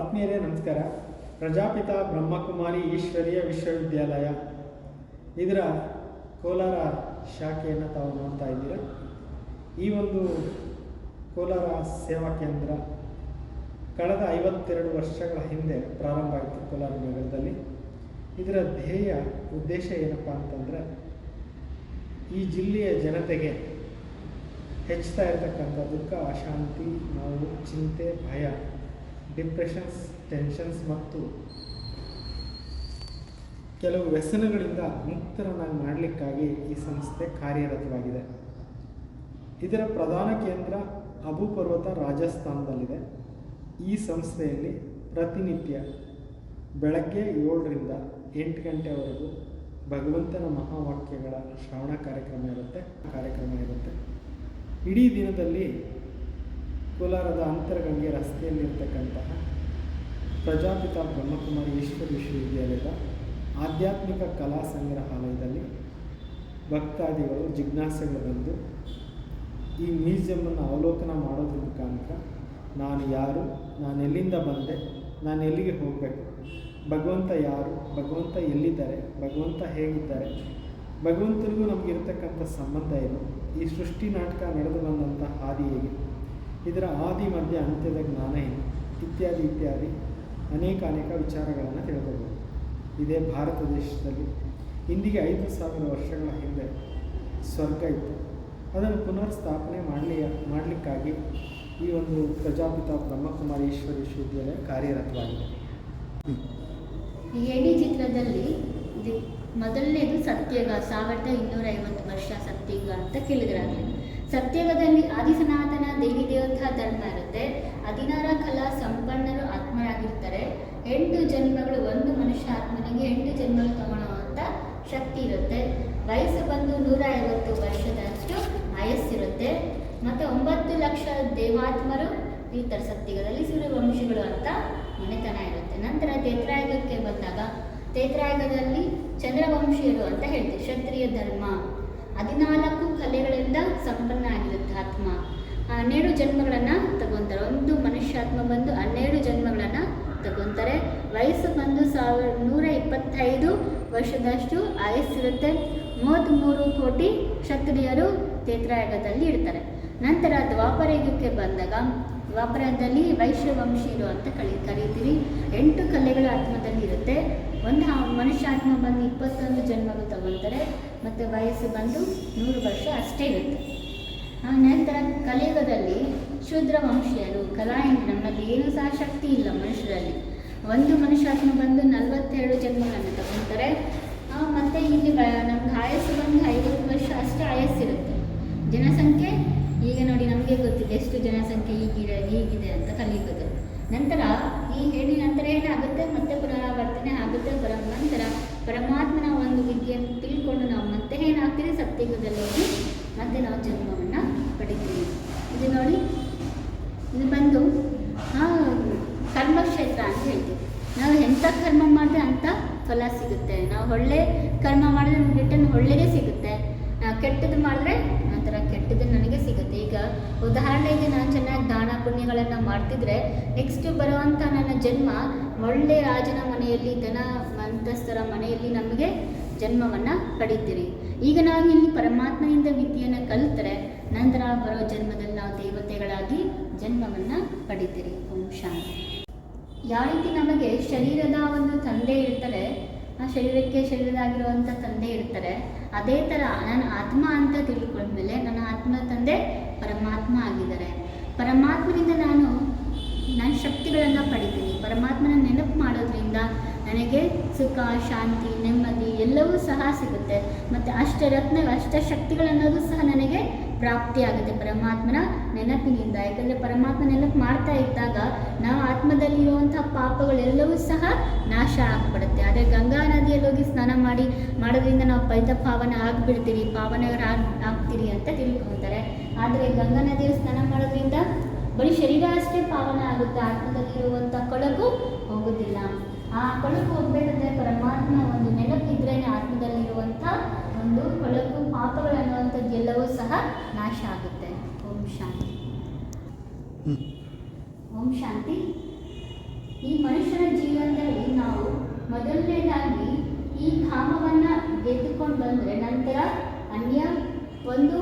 ಆತ್ಮೀಯರೇ, ನಮಸ್ಕಾರ. ಪ್ರಜಾಪಿತ ಬ್ರಹ್ಮಕುಮಾರಿ ಈಶ್ವರೀಯ ವಿಶ್ವವಿದ್ಯಾಲಯ. ಇದರ ಕೋಲಾರ ಶಾಖೆಯನ್ನು ತಾವು ನೋಡ್ತಾ ಇದ್ದೀರಾ? ಈ ಒಂದು ಕೋಲಾರ ಸೇವಾ ಕೇಂದ್ರ ಕಳೆದ ಐವತ್ತೆರಡು ವರ್ಷಗಳ ಹಿಂದೆ ಪ್ರಾರಂಭ ಆಯಿತು ಕೋಲಾರ ನಗರದಲ್ಲಿ. ಇದರ ಧ್ಯೇಯ ಉದ್ದೇಶ ಏನಪ್ಪ ಅಂತಂದರೆ, ಈ ಜಿಲ್ಲೆಯ ಜನತೆಗೆ ಹೆಚ್ಚುತ್ತಾ ಇರತಕ್ಕಂಥ ದುಃಖ, ಅಶಾಂತಿ, ನೋವು, ಚಿಂತೆ, ಭಯ ಡಿಪ್ರೆಷನ್ಸ್, ಟೆನ್ಷನ್ಸ್ ಮತ್ತು ಕೆಲವು ವ್ಯಸನಗಳಿಂದ ಮುಕ್ತರನ್ನಾಗಿ ಮಾಡಲಿಕ್ಕಾಗಿ ಈ ಸಂಸ್ಥೆ ಕಾರ್ಯರತವಾಗಿದೆ. ಇದರ ಪ್ರಧಾನ ಕೇಂದ್ರ ಅಬು ಪರ್ವತ ರಾಜಸ್ಥಾನದಲ್ಲಿದೆ. ಈ ಸಂಸ್ಥೆಯಲ್ಲಿ ಪ್ರತಿನಿತ್ಯ ಬೆಳಗ್ಗೆ ಏಳರಿಂದ ಎಂಟು ಗಂಟೆವರೆಗೂ ಭಗವಂತನ ಮಹಾವಾಕ್ಯಗಳ ಶ್ರವಣ ಕಾರ್ಯಕ್ರಮ ಇರುತ್ತೆ. ಕಾರ್ಯಕ್ರಮ ಇರುತ್ತೆ. ಇಡೀ ದಿನದಲ್ಲಿ ಕೋಲಾರದ ಅಂತರಗಂಗೆ ರಸ್ತೆಯಲ್ಲಿರ್ತಕ್ಕಂತಹ ಪ್ರಜಾಪಿತ ಬ್ರಹ್ಮಕುಮಾರಿ ಈಶ್ವರ ವಿಶ್ವವಿದ್ಯಾಲಯದ ಆಧ್ಯಾತ್ಮಿಕ ಕಲಾ ಸಂಗ್ರಹಾಲಯದಲ್ಲಿ ಭಕ್ತಾದಿಗಳು ಜಿಜ್ಞಾಸೆಗಳು ಬಂದು ಈ ಮ್ಯೂಸಿಯಮನ್ನು ಅವಲೋಕನ ಮಾಡೋದ್ರ ಮುಖಾಂತರ ನಾನು ಯಾರು, ನಾನು ಎಲ್ಲಿಂದ ಬಂದೆ, ನಾನು ಎಲ್ಲಿಗೆ ಹೋಗಬೇಕು, ಭಗವಂತ ಯಾರು, ಭಗವಂತ ಎಲ್ಲಿದ್ದಾರೆ, ಭಗವಂತ ಹೇಗಿದ್ದಾರೆ, ಭಗವಂತನಿಗೂ ನಮಗಿರ್ತಕ್ಕಂಥ ಸಂಬಂಧ ಏನು, ಈ ಸೃಷ್ಟಿ ನಾಟಕ ನಡೆದು ಬಂದಂಥ ಹಾದಿ ಹೇಗೆ? ಇದರ ಆದಿ, ಮಧ್ಯ, ಅಂತ್ಯದ ಜ್ಞಾನ ಏನು? ಇತ್ಯಾದಿ ಇತ್ಯಾದಿ ಅನೇಕ ಅನೇಕ ವಿಚಾರಗಳನ್ನು ತಿಳ್ಕೊಬೋದು. ಇದೇ ಭಾರತ ದೇಶದಲ್ಲಿ ಇಂದಿಗೆ ಐದು ಸಾವಿರ ವರ್ಷಗಳ ಹಿಂದೆ ಸ್ವರ್ಗ ಇತ್ತು. ಅದನ್ನು ಪುನರ್ ಸ್ಥಾಪನೆ ಮಾಡಲಿ, ಮಾಡಲಿಕ್ಕಾಗಿ ಈ ಒಂದು ಪ್ರಜಾಪಿತ ಬ್ರಹ್ಮಕುಮಾರಿ ಈಶ್ವರ ವಿಶ್ವವಿದ್ಯಾಲಯ ಕಾರ್ಯರತವಾಗಿದೆ. ಎಡಿ ಚಿತ್ರದಲ್ಲಿ ಮೊದಲನೇದು ಸತ್ಯಗ ಸಾವಿರದ ಇನ್ನೂರ ಐವತ್ತು ವರ್ಷ ಸತ್ಯಗ ಅಂತ ಕೇಳಿದ್ರಾಗಲಿ. ಸತ್ಯಗದಲ್ಲಿ ಆದಿಸನಾತನ ದೇವಿ ದೇವತಾ ಧರ್ಮ ಇರುತ್ತೆ. ಹದಿನಾರ ಕಲಾ ಸಂಪನ್ನರು ಆತ್ಮರಾಗಿರ್ತಾರೆ. ಎಂಟು ಜನ್ಮಗಳು ಒಂದು ಮನುಷ್ಯ ಆತ್ಮನಿಗೆ ಎಂಟು ಜನ್ಮಗಳು ತಗೊಳ್ಳುವಂಥ ಶಕ್ತಿ ಇರುತ್ತೆ. ವಯಸ್ಸು ಬಂದು ನೂರ ಐವತ್ತು ವರ್ಷದಷ್ಟು ಆಯಸ್ಸಿರುತ್ತೆ. ಮತ್ತು ಒಂಬತ್ತು ಲಕ್ಷ ದೇವಾತ್ಮರು ಇರ್ತಾರೆ ಸತ್ಯಗಳಲ್ಲಿ ಸೂರ್ಯವಂಶಿಗಳು ಅಂತ ಮನೆತನ ಇರುತ್ತೆ. ನಂತರ ತೇತ್ರಾಯುಗಕ್ಕೆ ಬಂದಾಗ ತೇತ್ರಾಯುಗದಲ್ಲಿ ಚಂದ್ರವಂಶೀಯರು ಅಂತ ಹೇಳ್ತೀವಿ, ಕ್ಷತ್ರಿಯ ಧರ್ಮ. ಹದಿನಾಲ್ಕು ಕಲೆಗಳಿಂದ ಸಂಪನ್ನ ಆಗಿರುತ್ತೆ ಆತ್ಮ. ಹನ್ನೆರಡು ಜನ್ಮಗಳನ್ನು ತಗೊತಾರೆ. ಒಂದು ಮನುಷ್ಯಾತ್ಮ ಬಂದು ಹನ್ನೆರಡು ಜನ್ಮಗಳನ್ನು ತಗೊತಾರೆ. ವಯಸ್ಸು ಬಂದು ಸಾವಿರ ನೂರ ಇಪ್ಪತ್ತೈದು ವರ್ಷದಷ್ಟು ಆಯಸ್ಸಿರುತ್ತೆ. ಮೂವತ್ತ್ಮೂರು ಕೋಟಿ ಕ್ಷತ್ರಿಯರು ತೇತ್ರಾಯಗದಲ್ಲಿ ಇರ್ತಾರೆ. ನಂತರ ದ್ವಾಪರ ಯುಗಕ್ಕೆ ಬಂದಾಗ, ದ್ವಾಪರದಲ್ಲಿ ವೈಶ್ಯವಂಶೀರು ಅಂತ ಕಳಿ ಕರೀತೀವಿ ಎಂಟು ಕಲೆಗಳ ಆತ್ಮದಲ್ಲಿ ಇರುತ್ತೆ ಒಂದು ಮನುಷ್ಯಾತ್ಮ ಬಂದು ಇಪ್ಪತ್ತೊಂದು ಜನ್ಮಗಳು ತಗೊಳ್ತಾರೆ ಮತ್ತು ವಯಸ್ಸು ಬಂದು ನೂರು ವರ್ಷ ಅಷ್ಟೇ ಇರುತ್ತೆ. ಆ ನಂತರ ಕಲಿಯುಗದಲ್ಲಿ ಶೂದ್ರ ವಂಶೀಯರು ಕಲಾಯಿಂದ ನಮ್ಮಲ್ಲಿ ಏನೂ ಸಹ ಶಕ್ತಿ ಇಲ್ಲ ಮನುಷ್ಯರಲ್ಲಿ. ಒಂದು ಮನುಷ್ಯಾತ್ಮ ಬಂದು ನಲವತ್ತೆರಡು ಜನ್ಮಗಳನ್ನು ತಗೊಳ್ತಾರೆ ಆ, ಮತ್ತೆ ಇಲ್ಲಿ ನಮ್ಗೆ ಆಯಸ್ಸು ಬಂದು ಐವತ್ತು ವರ್ಷ ಅಷ್ಟೇ ಆಯಸ್ಸಿರುತ್ತೆ. ಜನಸಂಖ್ಯೆ ಈಗ ನೋಡಿ ನಮಗೆ ಗೊತ್ತಿದೆ ಎಷ್ಟು ಜನಸಂಖ್ಯೆ ಹೀಗಿದೆ ಹೀಗಿದೆ ಅಂತ ಕಲಿಯುಗದಲ್ಲಿ. ನಂತರ ಈ ಹೇಳಿ ನಂತರ ಏನಾಗುತ್ತೆ? ಮತ್ತೆ ಪುನರಾವರ್ತನೆ ಆಗುತ್ತೆ. ಬರೋ ನಂತರ ಪರಮಾತ್ಮನ ಒಂದು ವಿದ್ಯೆಯನ್ನು ತಿಳ್ಕೊಂಡು ನಾವು ಸತ್ಯಯುಗದಲ್ಲಿ ಹೋಗಿ ಮತ್ತೆ ನಾವು ಜನ್ಮವನ್ನು ಪಡಿತೀವಿ ಇದು ನೋಡಿ, ಇದು ಬಂದು ಕರ್ಮಕ್ಷೇತ್ರ ಅಂತ ಹೇಳ್ತೀವಿ. ನಾವು ಎಂಥ ಕರ್ಮ ಮಾಡಿದ್ರೆ ಅಂಥ ಫಲ ಸಿಗುತ್ತೆ. ನಾವು ಒಳ್ಳೆ ಕರ್ಮ ಮಾಡಿದ್ರೆ ನಮ್ಗೆ ರಿಟರ್ನ್ ಒಳ್ಳೆಯದೇ ಸಿಗುತ್ತೆ. ಕೆಟ್ಟದ್ದು ಮಾಡಿದ್ರೆ ಒಂಥರ ಕೆಟ್ಟದ್ದು ನನಗೆ ಸಿಗುತ್ತೆ. ಈಗ ಉದಾಹರಣೆಗೆ ನಾನು ಚೆನ್ನಾಗಿ ದಾನ ಪುಣ್ಯಗಳನ್ನು ಮಾಡ್ತಿದ್ರೆ ನೆಕ್ಸ್ಟ್ ಬರುವಂಥ ನನ್ನ ಜನ್ಮ ಒಳ್ಳೆ ರಾಜನ ಮನೆಯಲ್ಲಿ, ಧನ ಮಂತಸ್ಥರ ಮನೆಯಲ್ಲಿ ನಮಗೆ ಜನ್ಮವನ್ನು ಪಡಿತೀರಿ. ಈಗ ನಾವು ಇಲ್ಲಿ ಪರಮಾತ್ಮನಿಂದ ವಿದ್ಯೆಯನ್ನು ಕಲಿತರೆ, ನಂತರ ಬರೋ ಜನ್ಮದಲ್ಲಿ ನಾವು ದೇವತೆಗಳಾಗಿ ಜನ್ಮವನ್ನು ಪಡಿತೀರಿ. ಓಂ ಶಾಂತಿ. ಯಾವ ರೀತಿ ನಮಗೆ ಶರೀರದ ಒಂದು ತಂದೆ ಇರ್ತಾರೆ, ಆ ಶರೀರಕ್ಕೆ ಶರೀರದಾಗಿರುವಂಥ ತಂದೆ ಇರ್ತಾರೆ, ಅದೇ ಥರ ನನ್ನ ಆತ್ಮ ಅಂತ ತಿಳ್ಕೊಂಡ್ಮೇಲೆ ನನ್ನ ಆತ್ಮ ತಂದೆ ಪರಮಾತ್ಮ ಆಗಿದ್ದಾರೆ. ಪರಮಾತ್ಮನಿಂದ ನಾನು ನನ್ನ ಶಕ್ತಿಗಳನ್ನು ಪಡಿತೀನಿ. ಪರಮಾತ್ಮನ ನೆನಪು ಮಾಡೋದ್ರಿಂದ ನನಗೆ ಸುಖ, ಶಾಂತಿ, ನೆಮ್ಮದಿ ಎಲ್ಲವೂ ಸಹ ಸಿಗುತ್ತೆ. ಮತ್ತು ಅಷ್ಟರತ್ನ ಅಷ್ಟಶಕ್ತಿಗಳನ್ನೋದು ಸಹ ನನಗೆ ಪ್ರಾಪ್ತಿಯಾಗುತ್ತೆ. ಪರಮಾತ್ಮನ ನೆನಪಿನಿಂದ, ಯಾಕಂದರೆ ಪರಮಾತ್ಮ ನೆನಪು ಮಾಡ್ತಾ ಇದ್ದಾಗ ನಾವು ಆತ್ಮದಲ್ಲಿರುವಂಥ ಪಾಪಗಳೆಲ್ಲವೂ ಸಹ ನಾಶ ಆಗಿಬಿಡುತ್ತೆ. ಆದರೆ ಗಂಗಾ ನದಿಯಲ್ಲಿ ಹೋಗಿ ಸ್ನಾನ ಮಾಡಿ, ಮಾಡೋದ್ರಿಂದ ನಾವು ಪೈತ ಪಾವನ ಆಗಿಬಿಡ್ತೀರಿ ಪಾವನಗರ ಆಗ್, ಆಗ್ತೀರಿ ಅಂತ ತಿಳ್ಕೊತಾರೆ. ಆದರೆ ಗಂಗಾ ನದಿಯಲ್ಲಿ ಸ್ನಾನ ಮಾಡೋದ್ರಿಂದ ಬರೀ ಶರೀರ ಅಷ್ಟೇ ಪಾವನ ಆಗುತ್ತೆ. ಆತ್ಮದಲ್ಲಿರುವಂಥ ಕೊಳಕು ಹೋಗೋದಿಲ್ಲ. ಆ ಕೊಳಕು ಹೋಗ್ಬೇಕಂದ್ರೆ ಪರಮಾತ್ಮ ಒಂದು ನೆನಪಿದ್ರೇನೆ ಆತ್ಮದಲ್ಲಿರುವಂತ ಒಂದು ಕೊಳಕು ಪಾಪಗಳು ಅನ್ನುವಂಥದ್ದು ಎಲ್ಲವೂ ಸಹ ನಾಶ ಆಗುತ್ತೆ. ಓಂ ಶಾಂತಿ. ಓಂ ಶಾಂತಿ. ಈ ಮನುಷ್ಯನ ಜೀವನದಲ್ಲಿ ನಾವು ಮೊದಲನೇದಾಗಿ ಈ ಕಾಮವನ್ನು ಗೆದ್ದುಕೊಂಡು ಬಂದರೆ ನಂತರ ಅನ್ಯ ಒಂದು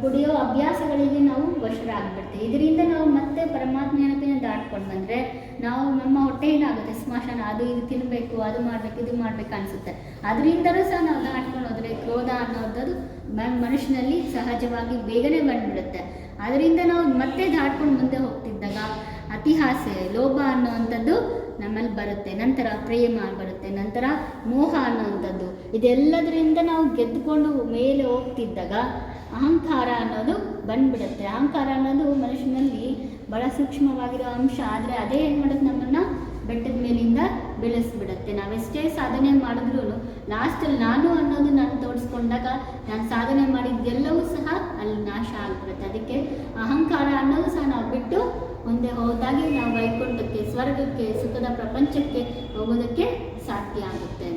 ಕುಡಿಯೋ ಅಭ್ಯಾಸಗಳಿಗೆ ನಾವು ವಶರಾಗ್ಬಿಡ್ತೀವಿ. ಇದರಿಂದ ನಾವು ಮತ್ತೆ ಪರಮಾತ್ಮ ನೆನಪಿನ ದಾಟ್ಕೊಂಡು ಬಂದರೆ ನಾವು ನಮ್ಮ ಹೊಟ್ಟೆ ಏನಾಗುತ್ತೆ? ಸ್ಮಶಾನ, ಅದು ಇದು ತಿನ್ನಬೇಕು ಅದು ಮಾಡಬೇಕು, ಇದು ಮಾಡ್ಬೇಕು ಅನಿಸುತ್ತೆ. ಅದರಿಂದಲೂ ಸಹ ನಾವು ದಾಟ್ಕೊಂಡು ಹೋದರೆ ಕ್ರೋಧ ಅನ್ನೋದದು ಮನುಷ್ಯನಲ್ಲಿ ಸಹಜವಾಗಿ ಬೇಗನೆ ಬಂದ್ಬಿಡುತ್ತೆ. ಅದರಿಂದ ನಾವು ಮತ್ತೆ ದಾಟ್ಕೊಂಡು ಮುಂದೆ ಹೋಗ್ತಿದ್ದಾಗ ಅತಿಹಾಸೆ, ಲೋಭ ಅನ್ನುವಂಥದ್ದು ನಮ್ಮಲ್ಲಿ ಬರುತ್ತೆ. ನಂತರ ಪ್ರೇಮ ಬರುತ್ತೆ. ನಂತರ ಮೋಹ ಅನ್ನುವಂಥದ್ದು. ಇದೆಲ್ಲದರಿಂದ ನಾವು ಗೆದ್ದುಕೊಂಡು ಮೇಲೆ ಹೋಗ್ತಿದ್ದಾಗ ಅಹಂಕಾರ ಅನ್ನೋದು ಬಂದ್ಬಿಡುತ್ತೆ. ಅಹಂಕಾರ ಅನ್ನೋದು ಮನುಷ್ಯನಲ್ಲಿ ಬಹಳ ಸೂಕ್ಷ್ಮವಾಗಿರೋ ಅಂಶ. ಆದರೆ ಅದೇ ಏನು ಮಾಡುತ್ತೆ ನಮ್ಮನ್ನು ಬೆಟ್ಟದ ಮೇಲಿಂದ ಬೆಳೆಸ್ಬಿಡುತ್ತೆ. ನಾವೆಷ್ಟೇ ಸಾಧನೆ ಮಾಡಿದ್ರೂ ಲಾಸ್ಟಲ್ಲಿ ನಾನು ಅನ್ನೋದು ನಾನು ತೋರಿಸ್ಕೊಂಡಾಗ ನಾನು ಸಾಧನೆ ಮಾಡಿದ್ದೆಲ್ಲವೂ ಸಹ ಅಲ್ಲಿ ನಾಶ ಆಗ್ಬಿಡುತ್ತೆ. ಅದಕ್ಕೆ ಅಹಂಕಾರ ಅನ್ನೋದು ಸಹ ನಾವು ಬಿಟ್ಟು ಮುಂದೆ ಹೋದಾಗೆ ನಾವು ವೈಕುಂಠಕ್ಕೆ, ಸ್ವರ್ಗಕ್ಕೆ, ಸುಖದ ಪ್ರಪಂಚಕ್ಕೆ ಹೋಗೋದಕ್ಕೆ ಸಾಧ್ಯ ಆಗುತ್ತೆ.